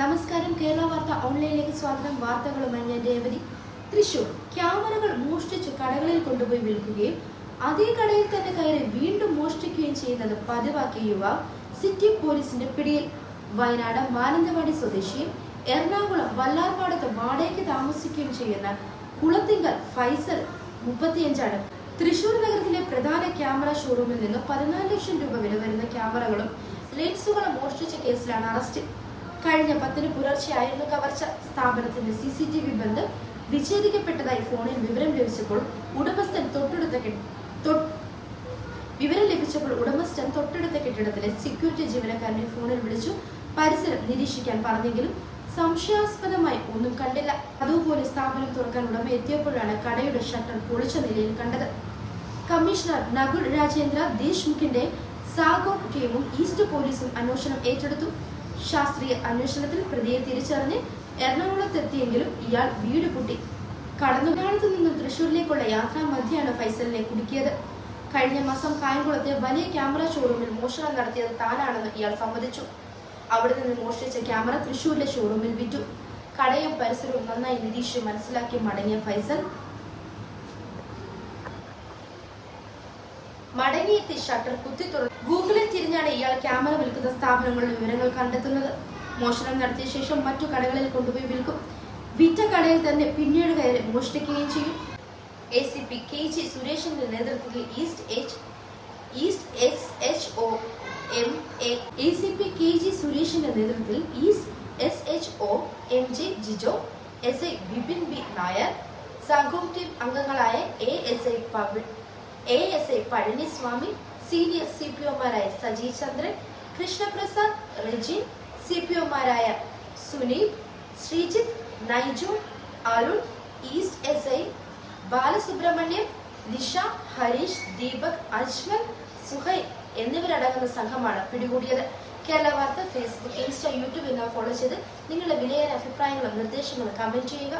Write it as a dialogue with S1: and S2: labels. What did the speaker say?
S1: നമസ്കാരം. കേരള വാർത്ത ഓൺലൈനിലേക്ക് സ്വാഗതം. വാർത്തകളുമായി ഞാൻ രേവതി. തൃശൂർ. ക്യാമറകൾ മോഷ്ടിച്ച് കടകളിൽ കൊണ്ടുപോയി വിൽക്കുകയും അതേ കടയിൽ തന്നെ കയറി വീണ്ടും മോഷ്ടിക്കുകയും ചെയ്യുന്നത് പതിവാക്കിയ യുവാവ് സിറ്റി പോലീസിന്റെ പിടിയിൽ. വയനാട് മാനന്തവാടി സ്വദേശിയും എറണാകുളം വല്ലാർപാടത്ത് വാടകയ്ക്ക് താമസിക്കുകയും ചെയ്യുന്ന കുളത്തിങ്കൽ ഫൈസൽ മുപ്പത്തിയഞ്ചാണ്. തൃശൂർ നഗരത്തിലെ പ്രധാന ക്യാമറ ഷോറൂമിൽ നിന്ന് പതിനാല് ലക്ഷം രൂപ വില വരുന്ന ക്യാമറകളും ലെൻസുകളും മോഷ്ടിച്ച കേസിലാണ് അറസ്റ്റ്. കഴിഞ്ഞ പത്തിന് പുലർച്ചെയായിരുന്നു കവർച്ച സ്ഥാപനത്തിന്റെ സി സി ടി വി ബന്ധം വിച്ഛേദിക്കപ്പെട്ടതായി ഫോണിൽ വിവരം ലഭിച്ചപ്പോൾ ഉടമസ്ഥൻ തൊട്ടടുത്ത വിവരം ലഭിച്ചപ്പോൾ ഉടമസ്ഥൻ തൊട്ടടുത്ത കെട്ടിടത്തിലെ സെക്യൂരിറ്റി ജീവനക്കാരനെ ഫോണിൽ വിളിച്ചു പരിസരം നിരീക്ഷിക്കാൻ പറഞ്ഞെങ്കിലും സംശയാസ്പദമായി ഒന്നും കണ്ടില്ല. അതുപോലെ സ്ഥാപനം തുറക്കാൻ ഉടമ എത്തിയപ്പോഴാണ് കടയുടെ ഷട്ടർ പൊളിച്ച നിലയിൽ കണ്ടത്. കമ്മീഷണർ നകുൽ രാജേന്ദ്ര ദേശ്മുഖിന്റെ സാഗോ ടീമും ഈസ്റ്റ് പോലീസും അന്വേഷണം ഏറ്റെടുത്തു. ശാസ്ത്രീയ അന്വേഷണത്തിൽ പ്രതിയെ തിരിച്ചറിഞ്ഞ് എറണാകുളത്തെത്തിയെങ്കിലും ഇയാൾ വീട് പൂട്ടി. കടന്നുകാലത്ത് നിന്ന് തൃശൂരിലേക്കുള്ള യാത്രാ മധ്യയാണ് ഫൈസലിനെ കുടുക്കിയത്. കഴിഞ്ഞ മാസം കായംകുളത്തെ വലിയ ക്യാമറ ഷോറൂമിൽ മോഷണം നടത്തിയത് താനാണെന്ന് ഇയാൾ സമ്മതിച്ചു. അവിടെ നിന്ന് മോഷ്ടിച്ച ക്യാമറ തൃശൂരിലെ ഷോറൂമിൽ വിറ്റു. കടയും പരിസരവും നന്നായി നിരീക്ഷിച്ച് മനസ്സിലാക്കി മടങ്ങിയ ഫൈസൽ മടങ്ങിയെത്തി ഷട്ടർ കുത്തി തുറന്നു ഗൂഗിളിൽ തിരിഞ്ഞാണ് ഇയാൾ ക്യാമറ വിൽക്കുന്ന സ്ഥാപനങ്ങളുടെ വിവരങ്ങൾ കണ്ടെത്തുന്നത്. മോഷണം നടത്തിയ ശേഷം മറ്റു കടകളിൽ കൊണ്ടുപോയി വിൽക്കും. വിറ്റ കടയിൽ തന്നെ പിന്നീട് കയറി മോഷ്ടിക്കുകയും ചെയ്യും. A C P K G സുരേഷിന്റെ നേതൃത്വത്തിൽ east H east S H O M A C P K G സുരേഷിന്റെ നേതൃത്വത്തിൽ east S H O M J Jijo S I Bipin B Nair സംഘം ടീം അംഗങ്ങളായ A S I Pavi A S I Palaniswami senior C P ഒമാരായ Saji Chandran Krishnaprasad Rejin C P ഒമാരായ Suneep Sreejith Naiju Arun east S I Balasubramaniam Nisha Harish Deepak Ajmal Suhai എന്നിവരടങ്ങുന്ന സംഘമാണ് പിടികൂടിയത്. കേരള വാർത്ത Facebook insta YouTube എന്നിവ follow ചെയ്ത് നിങ്ങളുടെ വിലയേറെ അഭിപ്രായങ്ങളും നിർദ്ദേശങ്ങളും കമന്റ് ചെയ്യുക.